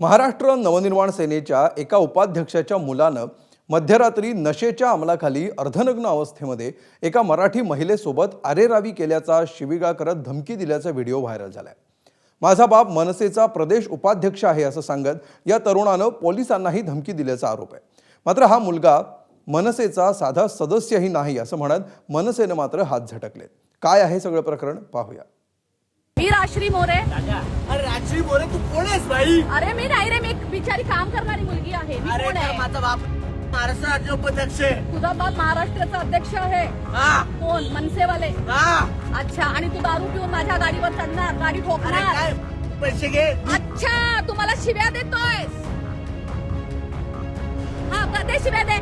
महाराष्ट्र नवनिर्माण सेनेच्या एका उपाध्यक्षाच्या मुलानं मध्यरात्री नशेच्या अंमलाखाली अर्धनग्न अवस्थेमध्ये एका मराठी महिलेसोबत आरेरावी केल्याचा शिविगा करत धमकी दिल्याचा व्हिडिओ व्हायरल झालाय. माझा बाप मनसेचा प्रदेश उपाध्यक्ष आहे असं सांगत या तरुणानं पोलिसांनाही धमकी दिल्याचा आरोप आहे. मात्र हा मुलगा मनसेचा साधा सदस्यही नाही असं म्हणत मनसेनं मात्र हात झटकलेत. काय आहे सगळं प्रकरण? पाहूया. मी राश्री मोरे. अरे राजश्री बोले तू कोण आहेस भाई? अरे मी नाही रे मी एक बिचारी काम करणारी मुलगी आहे. मी अरे कोण तर आहे? माझा बाप महाराष्ट्र राज्य उपाध्यक्ष आहे. तुझा बाप महाराष्ट्राचा अध्यक्ष आहे. हा. कोण? मनसेवाले. हा. अच्छा आणि तू दारू पिऊन माझ्या गाडीवर चढणार गाडी अरे ठोकणार काय? पैसे घे. अच्छा तुम्हाला शिव्या देतोय. हा दे शिव्या दे.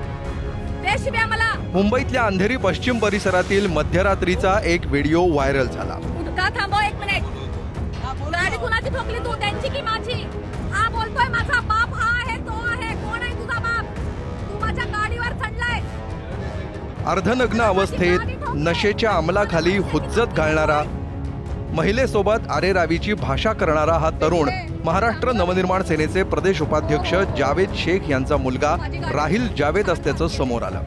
दे शिव्या मला. मुंबईतल्या अंधेरी पश्चिम परिसरातील मध्यरात्रीचा एक व्हिडिओ व्हायरल झाला. का थांबव एक मिनिट. गाडी कुणाची ठोकली तू? त्यांची की माझी? हा बोलतोय माझा बाप हा आहे तो आहे. कोण आहे तुझा बाप? तू माझ्या गाडीवर चढलाय. अर्धनग्न अवस्थेत नशेच्या अंमलाखाली हुज्जत घालणारा महिलेसोबत आरेरावीची भाषा करणारा हा तरुण महाराष्ट्र नवनिर्माण सेनेचे प्रदेश उपाध्यक्ष जावेद शेख यांचा मुलगा राहिल जावेद असल्याचं समोर आलं.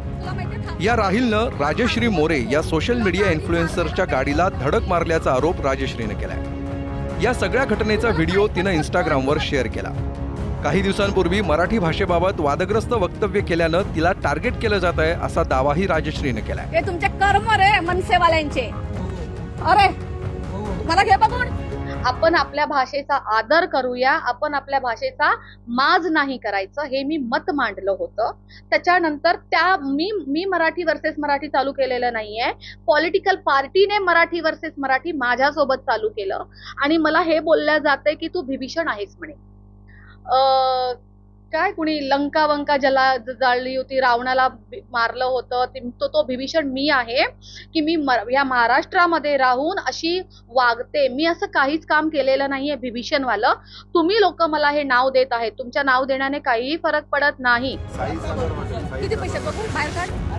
या राहिलनं राजश्री मोरे या सोशल मीडिया इन्फ्लुएन्सरच्या गाडीला धडक मारल्याचा आरोप राजश्रीनं केलाय. या सगळ्या घटनेचा व्हिडिओ तिनं इंस्टाग्रामवर शेअर केला. काही दिवसांपूर्वी मराठी भाषेबाबत वादग्रस्त वक्तव्य केल्यानं तिला टार्गेट केलं जात आहे असा दावाही राजश्रीनं केलाय. हे तुमचे कर्म रे मनसेवाल्यांचे. अरे मला घे बघून. आपण आपल्या भाषेचा आदर करूया आपण आपल्या भाषेचा माज नाही करायचं हे मी मत मांडलं होतं. त्याच्यानंतर त्या मी मी मराठी वर्सेस मराठी चालू केलेलं नाहीये. पॉलिटिकल पार्टीने मराठी वर्सेस मराठी माझ्यासोबत चालू केलं. आणि मला हे बोलल्या जाते की तू विभीषण आहेस म्हणे. काय कुणी लंका वंका ज्याला जाळली होती रावणाला मारलं होतं ते- तो तो विभीषण मी आहे की मी मर- या महाराष्ट्रामध्ये राहून अशी वागते. मी असं काहीच काम केलेलं नाहीये भीभीषणवालं. तुम्ही लोक मला हे नाव देत आहे तुमच्या नाव देण्याने काहीही फरक पडत नाही. राहील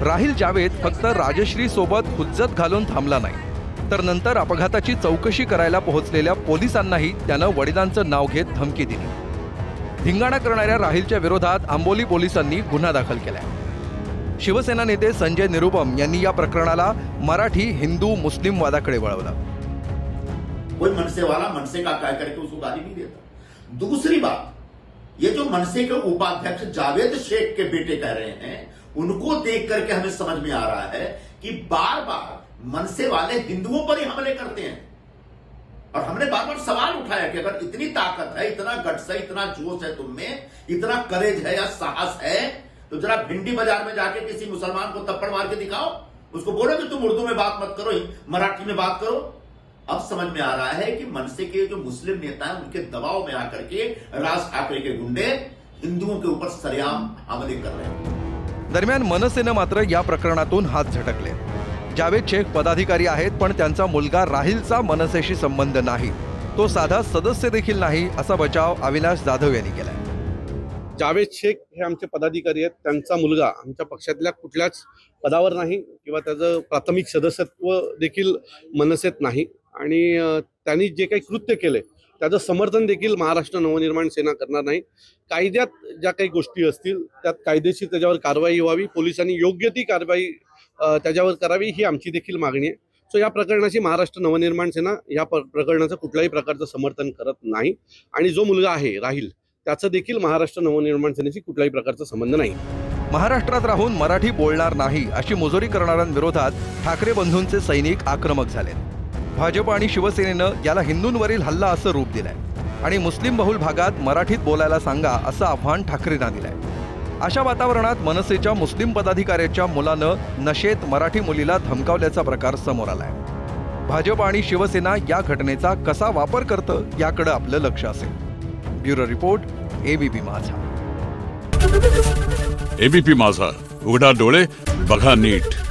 राहिल जावेद फक्त राजश्री सोबत हुज्जत घालून थांबला नाही तर नंतर अपघाताची चौकशी करायला पोहोचलेल्या पोलिसांनाही त्यानं वडिलांचं नाव घेत धमकी दिली. धिंगाणा करणाऱ्या राहीलच्या विरोधात आंबोली पोलिसांनी गुन्हा दाखल केला शिवसेना नेते संजय निरुपम यांनी या प्रकरणाला मराठी हिंदू मुस्लिम वादाकडे वळवलं. कोई मनसे वाला मनसे का काय करके उसको गाली नहीं देता। दूसरी बात ये जो मनसे के उपाध्यक्ष जावेद शेख के बेटे कह रहे हैं उनको देख करके हमें समझ में आ रहा है कि बार बार मनसे वाले हिंदुओं पर ही हमले करते हैं। और हमने बार बार सवाल उठाया कि अगर इतनी ताकत है, इतना गट्स है, इतना जोश है तुम में, इतना करेज है या साहस है तो जरा भिंडी बाज़ार में जाके किसी मुसलमान को थप्पड़ मार के दिखाओ। उसको बोलो कि तुम उर्दू में बात मत करो, मराठी में बात करो। अब समझ में आ रहा है कि मनसे के जो मुस्लिम नेता है, उनके दबाव में आकर के राज ठाकरे के गुंडे हिंदुओं के ऊपर सरेआम हमले कर रहे हैं। दरम्यान मनसेनं मात्र या प्रकरणातून हात झटकले जावेद शेख पदाधिकारी आहेत पण त्यांचा मुलगा राहिलचा मनसेशी संबंध नाही. तो साधा सदस्य देखील नाही असा बचाव अविनाश जाधव यांनी केलाय. जावेद शेख हे आमचे पदाधिकारी आहेत त्यांचा मुलगा आमच्या पक्षातल्या कुठल्याच पदावर नाही किंवा त्याचं प्राथमिक सदस्यत्व देखील मनसेत नाही. आणि त्यांनी जे काही कृत्य केले त्याचं समर्थन देखील महाराष्ट्र नवनिर्माण सेना करणार नाही. कायद्यात ज्या काही गोष्टी असतील त्यात कायदेशीर त्याच्यावर कारवाई व्हावी पोलिसांनी योग्य ती कारवाई त्याच्यावर करावी ही आमची देखील मागणी आहे. सो या प्रकरणाची महाराष्ट्र नवनिर्माण सेना या प्र- प्रकरणाचं कुठल्याही प्रकारचं समर्थन करत नाही. आणि जो मुलगा आहे राहील त्याचं देखील महाराष्ट्र नवनिर्माण सेनेशी कुठल्याही प्रकारचा संबंध नाही. महाराष्ट्रात राहून मराठी बोलणार नाही अशी मुजोरी करणाऱ्यांविरोधात ठाकरे बंधूंचे सैनिक आक्रमक झाले. भाजप आणि शिवसेनेनं याला हिंदूंवरील हल्ला असं रूप दिलंय. आणि मुस्लिम बहुल भागात मराठीत बोलायला सांगा असं आव्हान ठाकरेंना दिलंय. अशा वातावरणात मनसेच्या मुस्लिम पदाधिकाऱ्याच्या मुलानं नशेत मराठी मुलीला धमकावल्याचा प्रकार समोर आलाय. भाजप आणि शिवसेना या घटनेचा कसा वापर करतं याकडे आपलं लक्ष असेल. Bureau report ABP Majha. ABP Majha. उघडा डोळे बघा नीट.